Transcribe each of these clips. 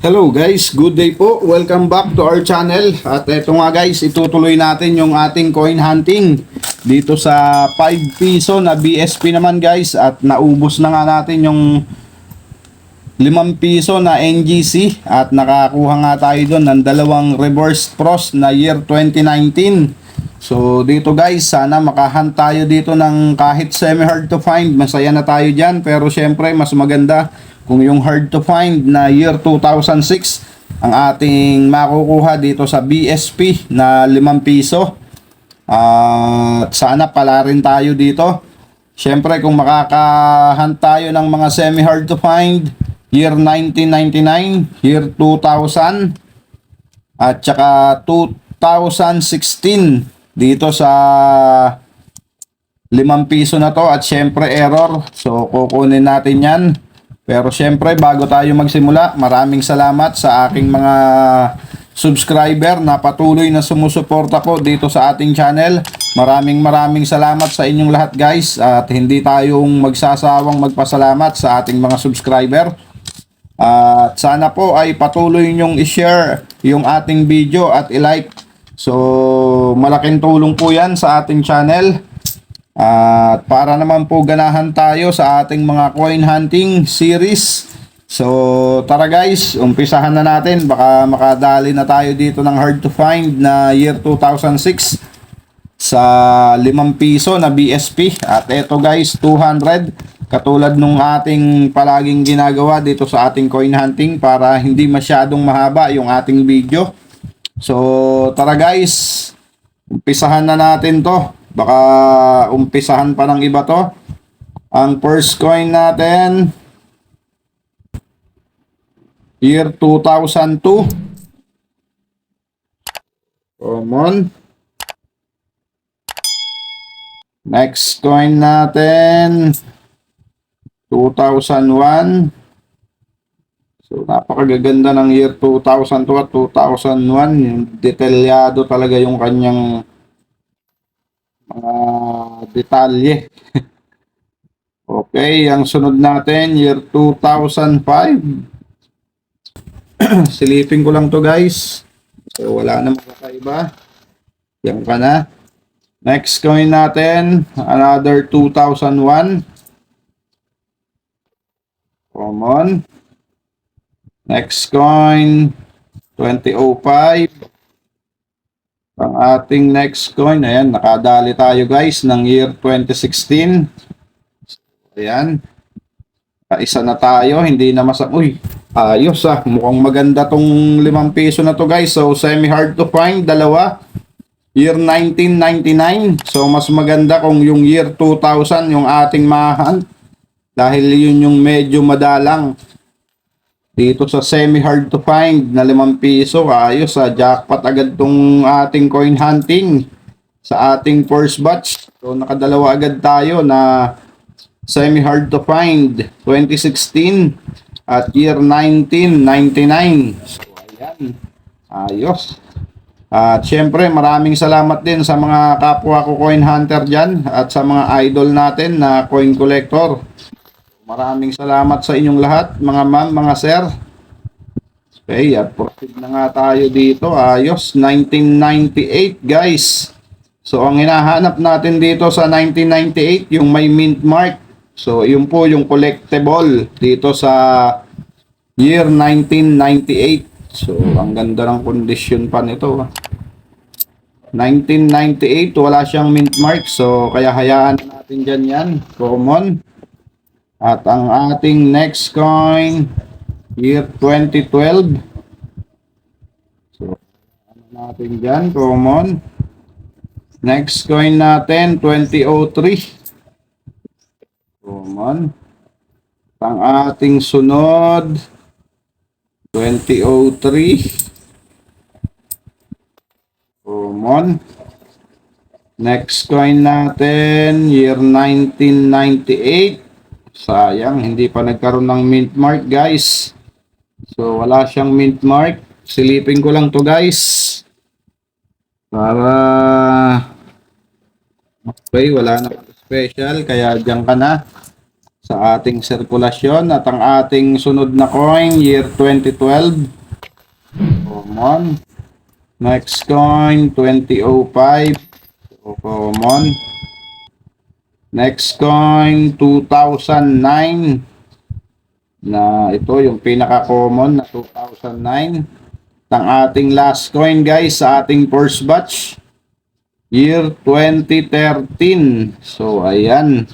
Hello guys, good day po. Welcome back to our channel. At eto nga guys, itutuloy natin yung ating coin hunting dito sa 5 piso na BSP naman guys at naubos na nga natin yung 5 piso na NGC at nakakuha nga tayo doon ng dalawang reverse cross na year 2019. So dito guys, sana makahunt tayo dito ng kahit semi hard to find. Masaya na tayo dyan pero syempre mas maganda kung yung hard to find na year 2006 ang ating makukuha dito sa BSP na 5 piso. At sana pala rin tayo dito. Syempre kung makakahunt tayo ng mga semi hard to find year 1999, year 2000 at saka 2016 dito sa 5 piso na to at syempre error. So kukunin natin 'yan. Pero syempre bago tayo magsimula, maraming salamat sa aking mga subscriber na patuloy na sumusuporta po dito sa ating channel. Maraming maraming salamat sa inyong lahat guys at hindi tayong magsasawang magpasalamat sa ating mga subscriber. At sana po ay patuloy nyong i-share yung ating video at i-like. So malaking tulong po yan sa ating channel. At para naman po ganahan tayo sa ating mga coin hunting series. So tara guys, umpisahan na natin. Baka makadali na tayo dito ng hard to find na year 2006 sa 5 piso na BSP. At eto guys, 200. Katulad nung ating palaging ginagawa dito sa ating coin hunting para hindi masyadong mahaba yung ating video. So tara guys, umpisahan na natin to. Baka umpisahan pa ng iba to. Ang first coin natin, year 2002. Common. Next coin natin, 2001. So, napakagaganda ng year 2002 at 2001. Yung detalyado talaga yung kanyang mga detalye. okay, ang sunod natin, year 2005. Silipin ko lang to guys. So, wala na makakaiba. Yan ka na. Next coin natin, another 2001. Common. Next coin, 2005. Ang ating next coin, ayan, nakadali tayo guys ng year 2016. Ayan. Isa na tayo, hindi na masa... Uy, ayos ah. Mukhang maganda tong 5 piso na to guys. So, semi-hard to find, dalawa. Year 1999. So, mas maganda kung yung year 2000 yung ating mahunt. Dahil yun yung medyo madalang dito sa semi hard to find na 5 piso ayos sa jackpot agad tong ating coin hunting sa ating first batch. So nakadalawa agad tayo na semi hard to find 2016 at year 1999 so ayan ayos. At syempre maraming salamat din sa mga kapwa ko coin hunter dyan at sa mga idol natin na coin collector Maraming salamat sa inyong lahat, mga ma'am, mga sir. Okay, at proceed na nga tayo dito. Ayos, 1998 guys. So, ang hinahanap natin dito sa 1998, yung may mint mark. So, yun po yung collectible dito sa year 1998. So, ang ganda ng kondisyon pa nito. 1998, wala siyang mint mark. So, kaya hayaan natin dyan yan. Common. At ang ating next coin, year 2012. So, ano natin dyan, common. Next coin natin, 2003. Common. Ang ating sunod, 2003. Common. Next coin natin, year 1998. Sayang, hindi pa nagkaroon ng mint mark guys. So wala siyang mint mark. Silipin ko lang to guys. Para Okay, wala na special kaya diyan ka na. sa ating sirkulasyon at ang ating sunod na coin year 2012 common next coin 2005 so, common next coin 2009 na ito yung pinaka common na 2009 ang ating last coin guys sa ating first batch year 2013 so ayan.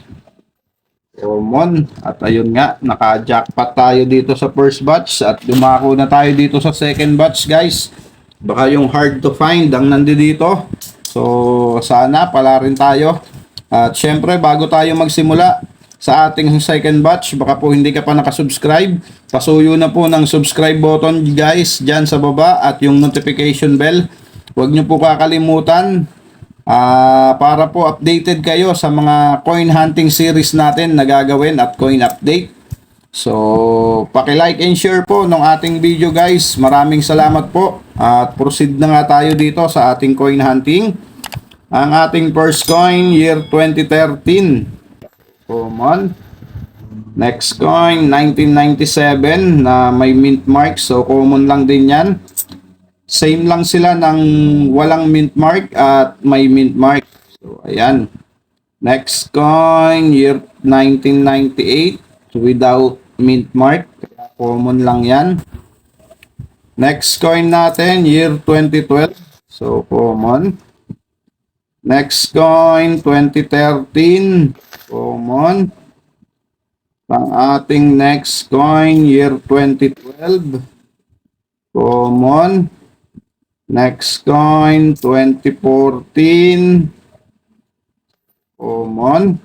Common. At ayun nga naka-jackpot tayo dito sa first batch at dumako na tayo dito sa second batch guys. Baka yung hard to find ang nandito. So sana pala rin tayo at syempre bago tayo magsimula sa ating second batch baka po hindi ka pa nakasubscribe pasuyo na po ng subscribe button guys dyan sa baba at yung notification bell huwag nyo po kakalimutan Ah, para po updated kayo sa mga coin hunting series natin na gagawin at coin update. So, paki-like and share po ng ating video guys. Maraming salamat po. At proceed na nga tayo dito sa ating coin hunting. Ang ating first coin year 2013. Common. Next coin 1997 na may mint mark. So, common lang din yan. Same lang sila ng walang mint mark at may mint mark. So, ayan. Next coin, year 1998 without mint mark. Common lang yan. Next coin natin, year 2012. So, common. Next coin, 2013. Common. Ang ating next coin, year 2012. Common. Next coin, 2014. Common.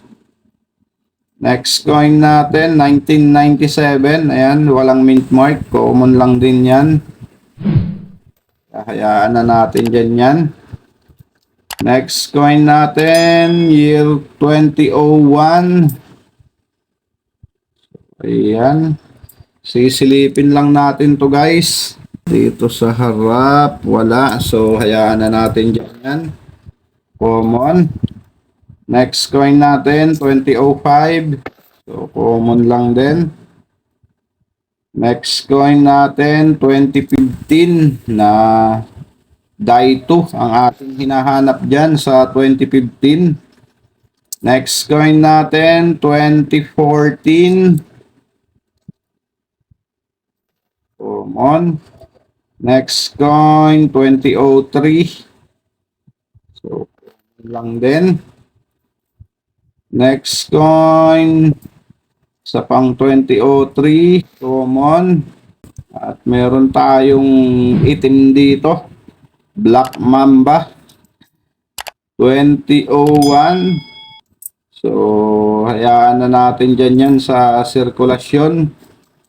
Next coin natin, 1997. Ayan, walang mint mark. Common lang din yan. Hayaan na natin dyan yan. Next coin natin, year 2001. Ayan. Sisilipin lang natin to guys. Dito sa harap, wala. So, hayaan na natin dyan yan. Common. Next coin natin, 2005. So, common lang din. Next coin natin, 2015 na Daito ang ating hinahanap dyan sa 2015. Next coin natin, 2014. Common. Next coin, 2003. So, lang din. Next coin, sa pang 2003, common. At meron tayong itim dito. Black Mamba. 2001. So, hayaan na natin dyan yan sa sirkulasyon.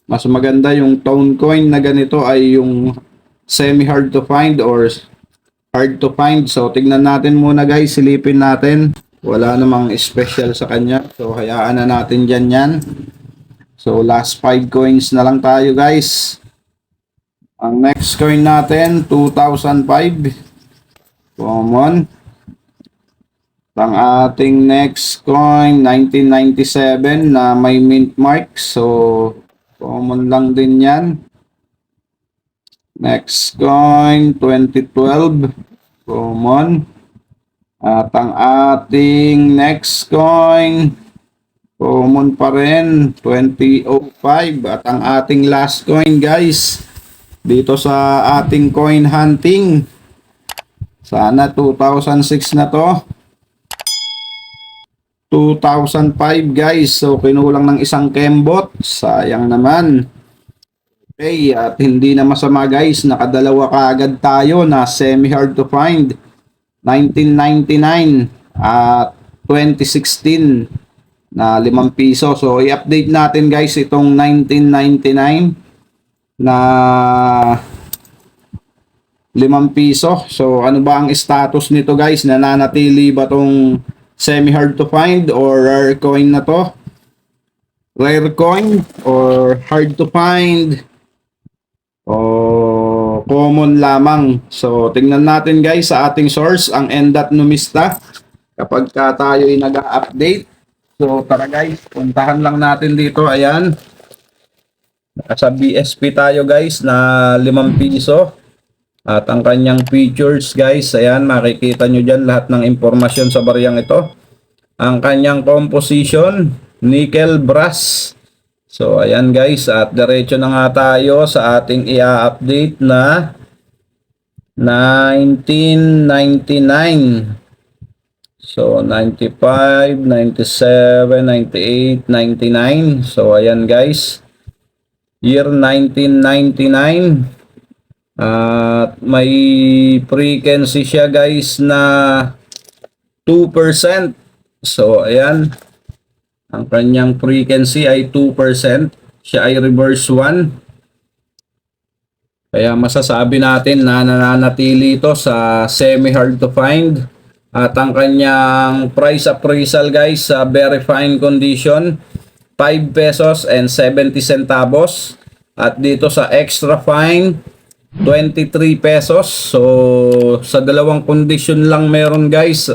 Mas maganda yung tone coin na ganito ay yung semi hard to find or hard to find. So, tignan natin muna guys, silipin natin. Wala namang special sa kanya. So, hayaan na natin dyan yan. So, last 5 coins na lang tayo guys. Ang next coin natin, 2005. Common. Ang ating next coin, 1997 na may mint mark. So, common lang din yan. Next coin, 2012. Common. At ang ating next coin, common pa rin, 2005. At ang ating last coin, guys, dito sa ating coin hunting. Sana 2006 na to. 2005 guys. So kinulang ng isang kembot. Sayang naman. Okay, at hindi na masama guys. Nakadalawa kaagad tayo na semi hard to find. 1999 at 2016 na 5 piso. So i-update natin guys itong 1999 na 5 piso. So ano ba ang status nito guys? Nananatili ba tong semi hard to find or rare coin na to? Rare coin or hard to find o common lamang. So tingnan natin guys sa ating source ang Endat Numista kapag ka tayo ay nag-update. So tara guys, puntahan lang natin dito. Ayan. Nasa BSP tayo guys na 5 piso. At ang kanyang features guys, ayan makikita nyo dyan lahat ng impormasyon sa bariyang ito. Ang kanyang composition, nickel brass. So ayan guys, at diretso na nga tayo sa ating i-update na 1999. So 95, 97, 98, 99. So ayan guys. Year 1999. At may frequency siya guys na 2%. So ayan. Ang kanyang frequency ay 2%. Siya ay reverse 1. Kaya masasabi natin na nananatili ito sa semi-hard to find. At ang kanyang price appraisal guys sa very fine condition, 5 pesos and 70 centavos. At dito sa extra fine, 23 pesos. So sa dalawang condition lang meron guys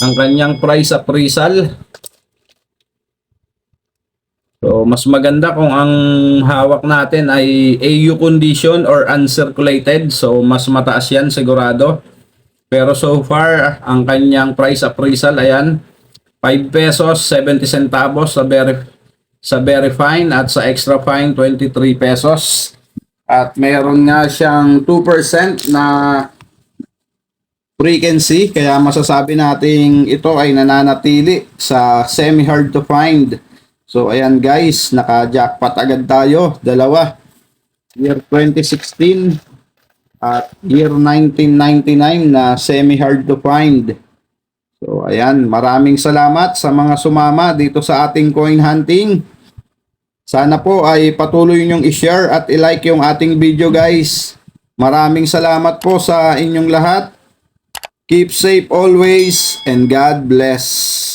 ang kanyang price appraisal. So, mas maganda kung ang hawak natin ay AU condition or uncirculated. So, mas mataas yan sigurado. Pero so far, ang kanyang price appraisal, ayan, 5 pesos, 70 centavos sa very, sa very fine at sa extra fine, 23 pesos. At meron nga siyang 2% na frequency, kaya masasabi nating ito ay nananatili sa semi-hard to find. So ayan guys, naka-jackpot agad tayo, dalawa. Year 2016 at year 1999 na semi-hard to find. So ayan, maraming salamat sa mga sumama dito sa ating coin hunting. Sana po ay patuloy nyong i-share at i-like yung ating video guys. Maraming salamat po sa inyong lahat. Keep safe always and God bless.